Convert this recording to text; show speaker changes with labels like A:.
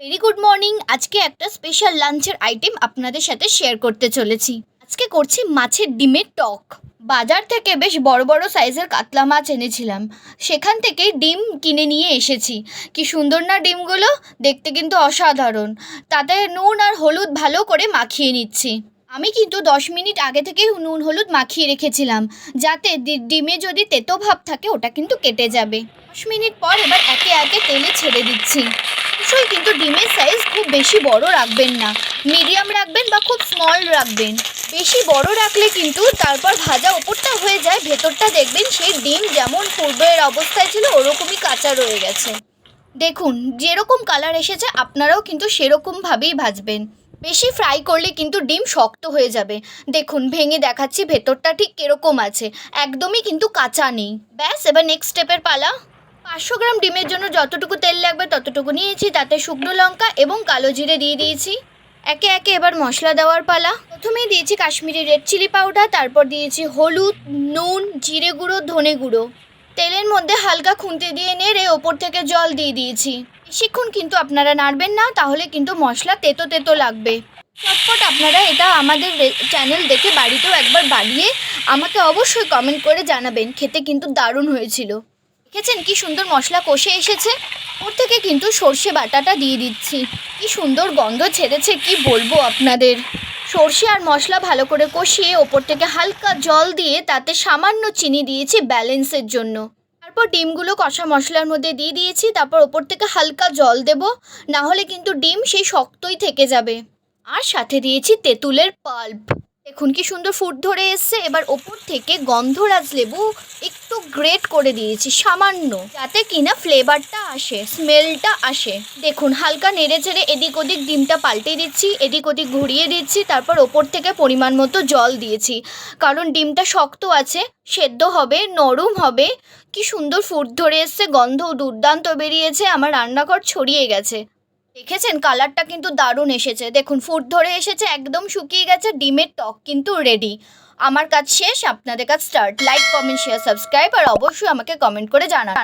A: Very good morning আজকে একটা special লাঞ্চের আইটেম আপনাদের সাথে শেয়ার করতে চলেছি। আজকে করছি মাছের ডিমের টক। বাজার থেকে বেশ বড় বড় সাইজের কাতলা মাছ এনেছিলাম। সেখান থেকে ডিম কিনে নিয়ে এসেছি। কি সুন্দর না ডিমগুলো? দেখতে কিন্তু অসাধারণ। তাতে নুন আর হলুদ ভালো করে মাখিয়ে নিচ্ছি। আমি কিন্তু দশ মিনিট আগে থেকেই নুন হলুদ মাখিয়ে রেখেছিলাম। যাতে ডিমে যদি তেতো ভাব থাকে, ওটা কিন্তু কেটে যাবে। দশ মিনিট পর এবার একে একে তেলে ছেড়ে দিচ্ছি। অবশ্যই, কিন্তু ডিমের সাইজ খুব বেশি বড় রাখবেন না। মিডিয়াম রাখবেন বা খুব স্মল রাখবেন। বেশি বড় রাখলে কিন্তু তারপর ভাজা ওপরটা হয়ে যায়, ভেতরটা দেখবেন সেই ডিম যেমন পূর্বের অবস্থায় ছিল, ওরকমই কাঁচা রয়ে গেছে। দেখুন, যেরকম কালার এসেছে, আপনারাও কিন্তু সেরকমভাবেই ভাজবেন। বেশি ফ্রাই করলে কিন্তু ডিম শক্ত হয়ে যাবে। দেখুন, ভেঙে দেখাচ্ছি, ভেতরটা ঠিক কীরকম আছে। একদমই কিন্তু কাঁচা নেই। ব্যাস, এবার নেক্সট স্টেপের পালা। পাঁচশো গ্রাম ডিমের জন্য যতটুকু তেল লাগবে ততটুকু নিয়েছি। তাতে শুকনো লঙ্কা এবং কালো জিরে দিয়ে দিয়েছি। একে একে এবার মশলা দেওয়ার পালা। প্রথমেই দিয়েছি কাশ্মীরি রেড চিলি পাউডার, তারপর দিয়েছি হলুদ, নুন, জিরে গুঁড়ো, ধনে গুঁড়ো। তেলের মধ্যে হালকা খুন্তি দিয়ে নেড়ে ওপর থেকে জল দিয়ে দিয়েছি। বেশিক্ষণ কিন্তু আপনারা নাড়বেন না, তাহলে কিন্তু মশলা তেতো তেতো লাগবে। চটপট আপনারা এটা আমাদের চ্যানেল দেখে বাড়িতেও একবার বানিয়ে আমাকে অবশ্যই কমেন্ট করে জানাবেন। খেতে কিন্তু দারুণ হয়েছিল। দেখেছেন কি সুন্দর মশলা কষে এসেছে? ওর থেকে কিন্তু সর্ষে বাটাটা দিয়ে দিচ্ছি। কি সুন্দর গন্ধ ছেড়েছে, কি বলব আপনাদের? সর্ষে আর মশলা ভালো করে কষিয়ে ওপর থেকে হালকা জল দিয়ে তাতে সামান্য চিনি দিয়েছি ব্যালেন্সের জন্য। তারপর ডিমগুলো কষা মশলার মধ্যে দিয়ে দিয়েছি, তারপর ওপর থেকে হালকা জল দেব না হলে কিন্তু ডিম সেই শক্তই থেকে যাবে। আর সাথে দিয়েছি তেঁতুলের পাল্প। দেখুন কি সুন্দর ফুট ধরে এসছে। এবার ওপর থেকে গন্ধরাজ লেবু একটু গ্রেট করে দিয়েছি, সামান্য। যাতে কিনা ফ্লেভারটা আসে স্মেলটা আসে। দেখুন, হালকা নেড়ে চেড়ে এদিক ওদিক ডিমটা পাল্টে দিচ্ছি, এদিক ওদিক ঘুরিয়ে দিচ্ছি, তারপর ওপর থেকে পরিমাণ মতো জল দিয়েছি। কারণ ডিমটা শক্ত আছে, সেদ্ধ হবে, নরম হবে। কি সুন্দর ফুট ধরে এসছে, গন্ধ দুর্দান্ত বেরিয়েছে, আমার রান্নাঘর ছড়িয়ে গেছে। দেখেছেন? কালারটা কিন্তু দারুণ এসেছে। দেখুন, ফুট ধরে এসেছে, একদম শুকিয়ে গেছে, ডিমের টক কিন্তু রেডি আমার কাজ শেষ, আপনাদের কাজ start like comment share subscribe আর অবশ্যই আমাকে কমেন্ট করে জানান।